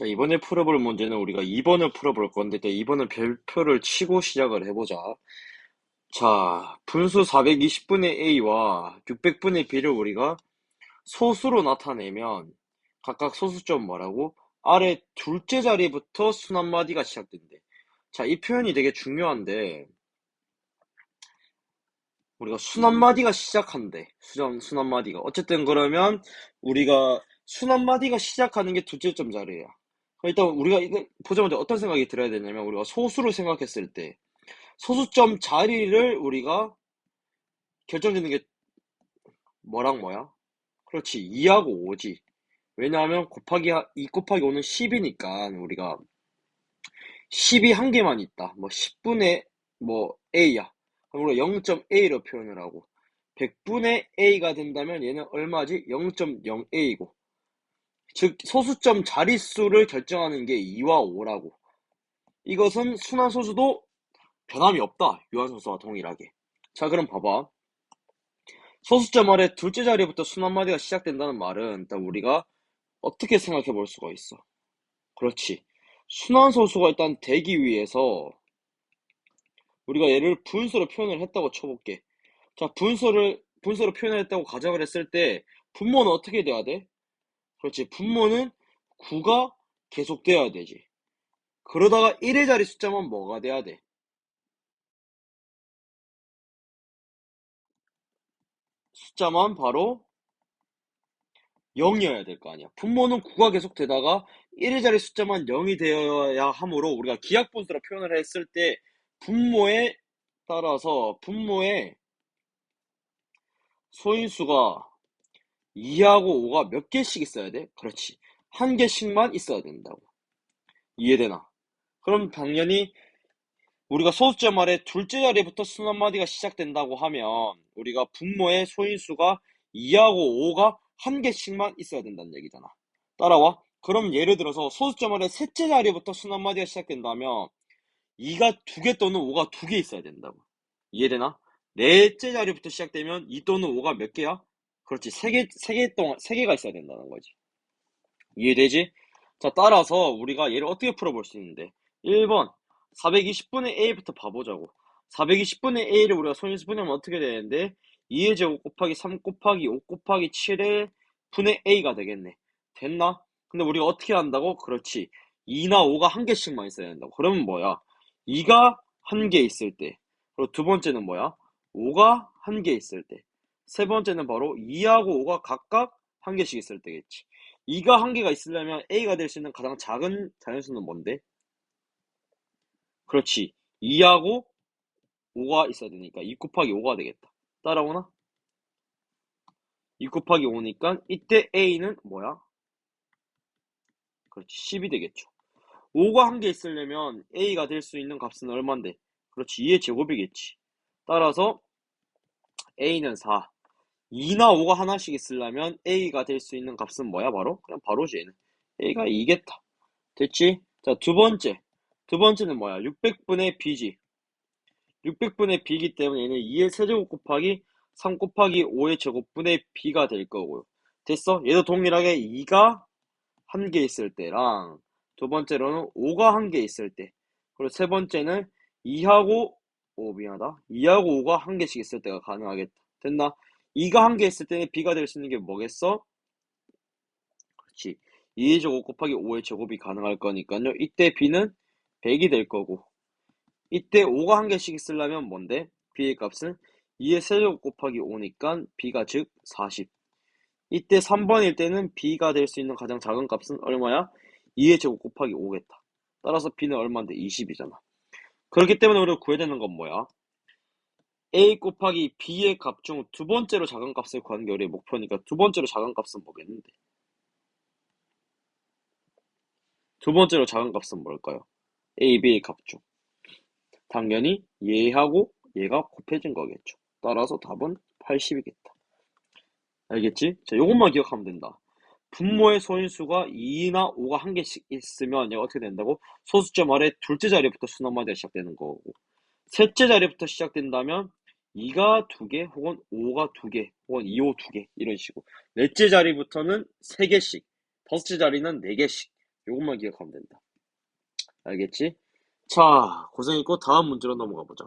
자, 이번에 풀어볼 문제는 우리가 2번을 풀어볼 건데, 2번은 별표를 치고 시작을 해보자. 자, 분수 420분의 a와 600분의 b를 우리가 소수로 나타내면 각각 소수점 뭐라고? 아래 둘째 자리부터 순 한마디가 시작된대. 자, 이 표현이 되게 중요한데, 우리가 순 한마디가 시작한대. 수정, 순 한마디가. 어쨌든 그러면 우리가 순 한마디가 시작하는 게 둘째 점 자리야. 일단 우리가 보자마자 어떤 생각이 들어야 되냐면 우리가 소수로 생각했을 때 소수점 자리를 우리가 결정짓는 게 뭐랑 뭐야? 그렇지. 2하고 5지. 왜냐하면 곱하기 2 곱하기 5는 10이니까 우리가 10이 한 개만 있다. 뭐 10분의 뭐 a야. 그럼 우리가 0.a로 표현을 하고 100분의 a가 된다면 얘는 얼마지? 0.0a고 즉 소수점 자릿수를 결정하는 게 2와 5라고. 이것은 순환 소수도 변함이 없다. 유한 소수와 동일하게. 자 그럼 봐봐. 소수점 아래 둘째 자리부터 순 한마디가 시작된다는 말은 일단 우리가 어떻게 생각해 볼 수가 있어? 그렇지. 순환 소수가 일단 되기 위해서 우리가 얘를 분수로 표현을 했다고 쳐볼게. 자 분수를 분수로 표현을 했다고 가정을 했을 때 분모는 어떻게 돼야 돼? 그렇지. 분모는 9가 계속돼야 되지. 그러다가 1의 자리 숫자만 뭐가 돼야 돼? 숫자만 바로 0이어야 될 거 아니야. 분모는 9가 계속 되다가 1의 자리 숫자만 0이 되어야 하므로 우리가 기하분수로 표현을 했을 때 분모에 따라서 분모의 소인수가 2하고 5가 몇 개씩 있어야 돼? 그렇지. 한 개씩만 있어야 된다고. 이해되나? 그럼 당연히 우리가 소수점 아래 둘째 자리부터 순 한마디가 시작된다고 하면 우리가 분모의 소인수가 2하고 5가 한 개씩만 있어야 된다는 얘기잖아. 따라와. 그럼 예를 들어서 소수점 아래 셋째 자리부터 순 한마디가 시작된다면 2가 두 개 또는 5가 두 개 있어야 된다고. 이해되나? 넷째 자리부터 시작되면 2 또는 5가 몇 개야? 그렇지. 세 개, 세 개 동안, 세 개가 있어야 된다는 거지. 이해되지? 자, 따라서 우리가 얘를 어떻게 풀어볼 수 있는데. 1번, 420분의 a부터 봐보자고. 420분의 a를 우리가 손인수 분해하면 어떻게 되는데? 2의 제곱 곱하기 3 곱하기 5 곱하기 7의 분의 a가 되겠네. 됐나? 근데 우리가 어떻게 한다고? 그렇지. 2나 5가 한 개씩만 있어야 된다고. 그러면 뭐야? 2가 한 개 있을 때. 그리고 두 번째는 뭐야? 5가 한 개 있을 때. 세 번째는 바로 2하고 5가 각각 한 개씩 있을 때겠지. 2가 한 개가 있으려면 A가 될 수 있는 가장 작은 자연수는 뭔데? 그렇지. 2하고 5가 있어야 되니까 2 곱하기 5가 되겠다. 따라오나? 2 곱하기 5니까 이때 A는 뭐야? 그렇지. 10이 되겠죠. 5가 한 개 있으려면 A가 될 수 있는 값은 얼만데? 그렇지. 2의 제곱이겠지. 따라서 A는 4. 2나 5가 하나씩 있으려면 A가 될 수 있는 값은 뭐야 바로? 그냥 바로지 얘는 A가 2겠다 됐지? 자 두 번째 두 번째는 뭐야? 600분의 B지 600분의 B이기 때문에 얘는 2의 세제곱 곱하기 3 곱하기 5의 제곱분의 B가 될 거고요 됐어? 얘도 동일하게 2가 한 개 있을 때랑 두 번째로는 5가 한 개 있을 때 그리고 세 번째는 2하고 5 미안하다 2하고 5가 한 개씩 있을 때가 가능하겠다 됐나? 2가 한 개 있을 때는 B가 될 수 있는 게 뭐겠어? 그렇지. 2의 제곱 곱하기 5의 제곱이 가능할 거니까요. 이때 B는 100이 될 거고 이때 5가 한 개씩 있으려면 뭔데? B의 값은 2의 세제곱 곱하기 5니까 B가 즉 40. 이때 3번일 때는 B가 될 수 있는 가장 작은 값은 얼마야? 2의 제곱 곱하기 5겠다. 따라서 B는 얼마인데? 20이잖아. 그렇기 때문에 우리가 구해야 되는 건 뭐야? A 곱하기 b의 값 중 두 번째로 작은 값을 구하는 게 우리의 목표니까 두 번째로 작은 값은 뭐겠는데? 두 번째로 작은 값은 뭘까요? a, b의 값 중. 당연히 얘하고 얘가 곱해진 거겠죠. 따라서 답은 80이겠다. 알겠지? 자, 요것만 기억하면 된다. 분모의 소인수가 2나 5가 한 개씩 있으면 얘가 어떻게 된다고? 소수점 아래 둘째 자리부터 순환마디가 시작되는 거고 셋째 자리부터 시작된다면 2가 2개 혹은 5가 2개 혹은 2, 5 2개 이런 식으로 넷째 자리부터는 3개씩 다섯째 자리는 4개씩 요것만 기억하면 된다. 알겠지? 자, 고생했고 다음 문제로 넘어가 보자.